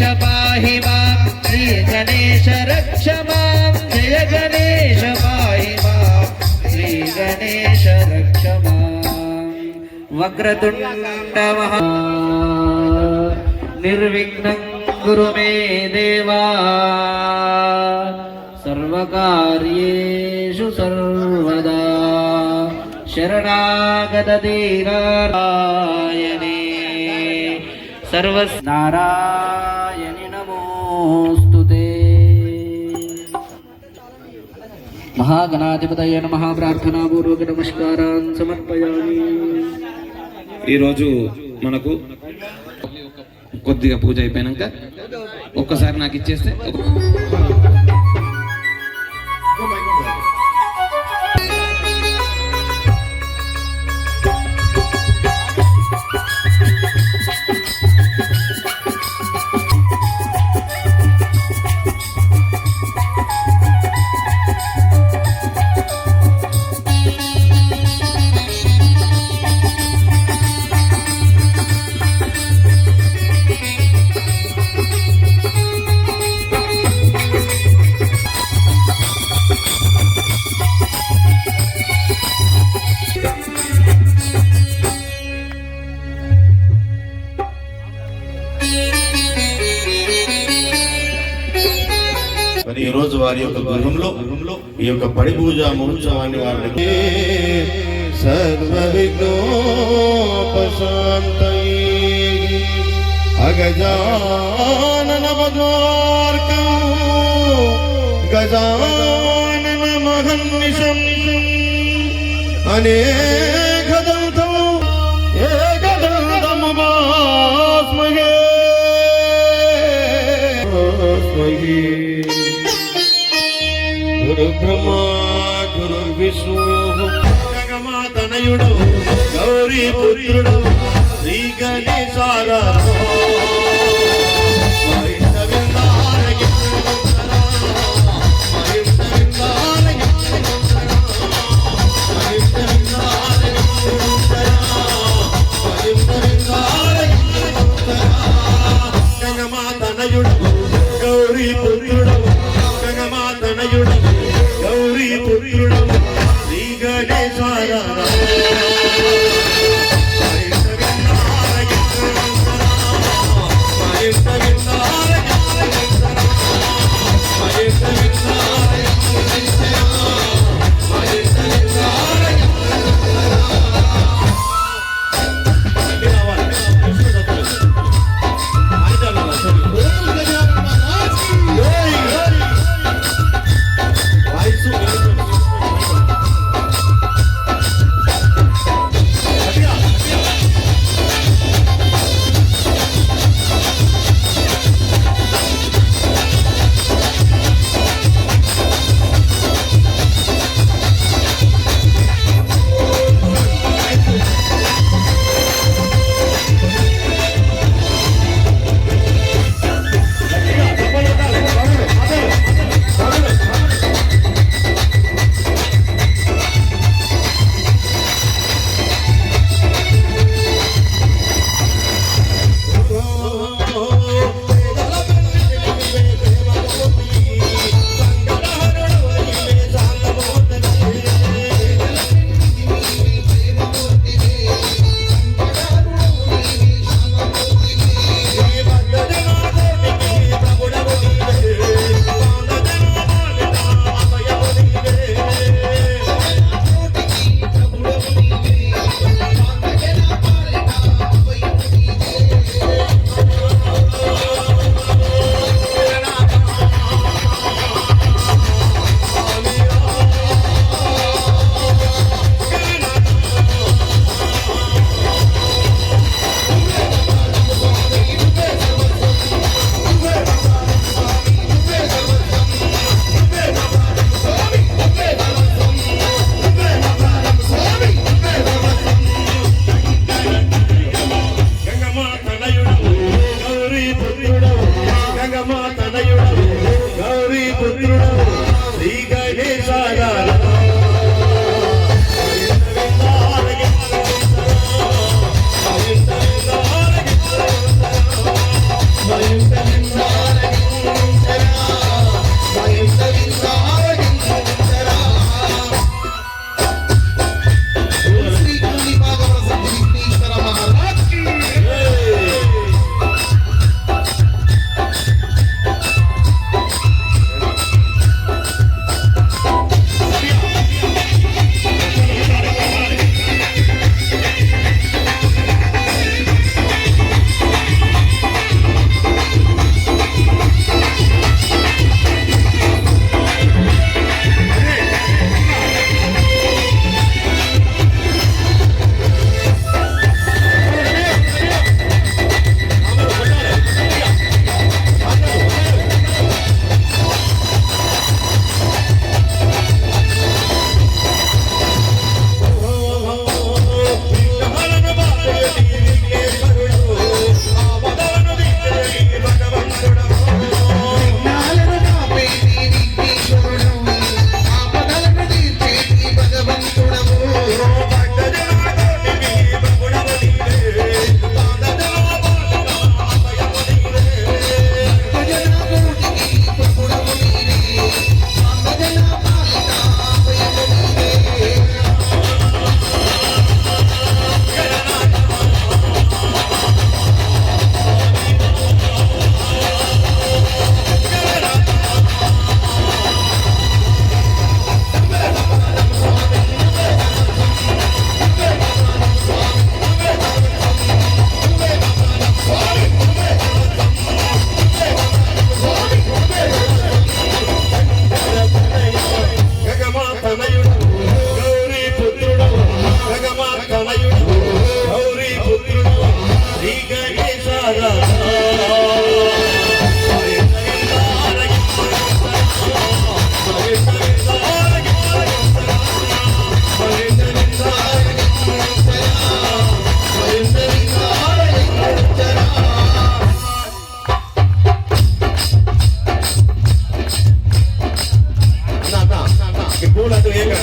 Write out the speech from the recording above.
गणेश पाहि मां श्री गणेश रक्ष मां जय गणेश पाहि मां श्री गणेश रक्ष मां वक्रतुण्ड महा निर्विघ्नं गुरु मे देवा सर्वकार्येषु सर्वदा शरणागतदीरायणे सर्वस्नारा మహాగణాధిపత మహాగణాధిపతయ నమః. ప్రార్థనాపూర్వక నమస్కారాన్ సమర్పయామి. ఈరోజు మనకు కొద్దిగా పూజ అయిపోయాక ఒక్కసారి నాకు ఇచ్చేస్తే రోజు వారి యొక్క గృహంలో గృహంలో ఈ యొక్క పడి పూజ మహోత్సవాన్ని వారిని సర్వ విఘ్నోపశాంతయే అగజానన పద్మార్కం గజానన మహన్నిశం అనేకదంతం ఏకదంతముపాస్మహే గురు బ్రహ్మ గురుర్విష్ణు గగమాతనయుడు గౌరీ పుత్రుడు Shri గణేశారా Gauri Que pula tu vieja.